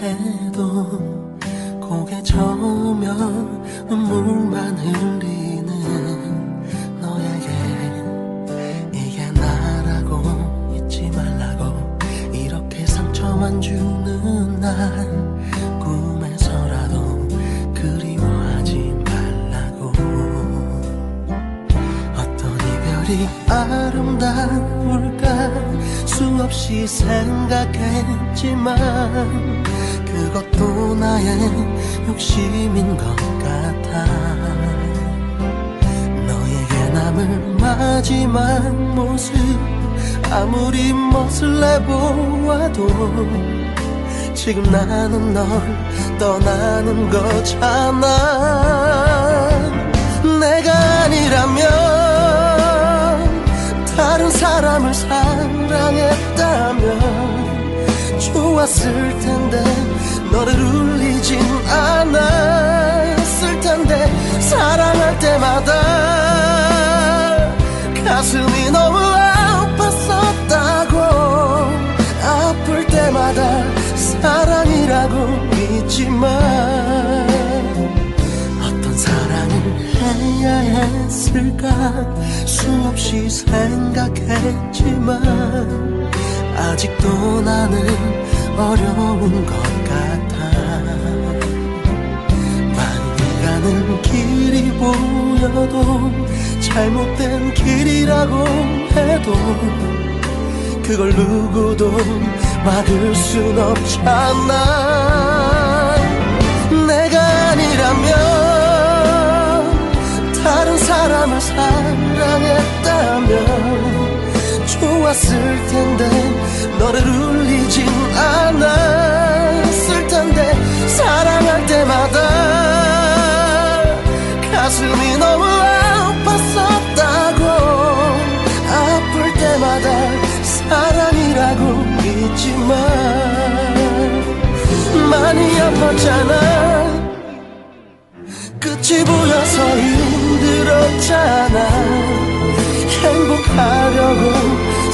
해도 고개 저으며 눈물만 흘리 주는 날 꿈에서라도 그리워하지 말라고. 어떤 이별이 아름다울까? 수없이 생각했지만 그것도 나의 욕심인 것 같아. 너에게 남을 마지막 모습 아무리 멋을 내보아도 지금 나는 널 떠나는 거잖아. 내가 아니라면 다른 사람을 사랑했다면 좋았을 텐데 해야 했을까? 수없이 생각했지만 아직도 나는 어려운 것 같아. 많이 가는 길이 보여도 잘못된 길이라고 해도 그걸 누구도 막을 순 없잖아 사랑했다면 좋았을 텐데 너를 울리진 않았을 텐데 사랑할 때마다 가슴이 너무 아팠었다고 아플 때마다 사랑이라고 믿지만 많이 아팠잖아. 끝이 보여서 힘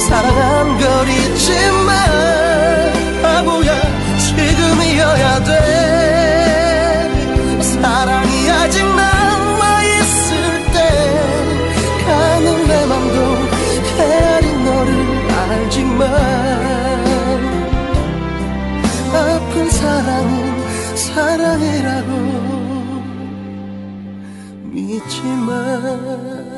사랑한 걸 잊지만 바보야 지금이어야 돼. 사랑이 아직 남아있을 때 가는 내 맘도 헤아린 너를 알지만 아픈 사랑은 사랑이라고 믿지만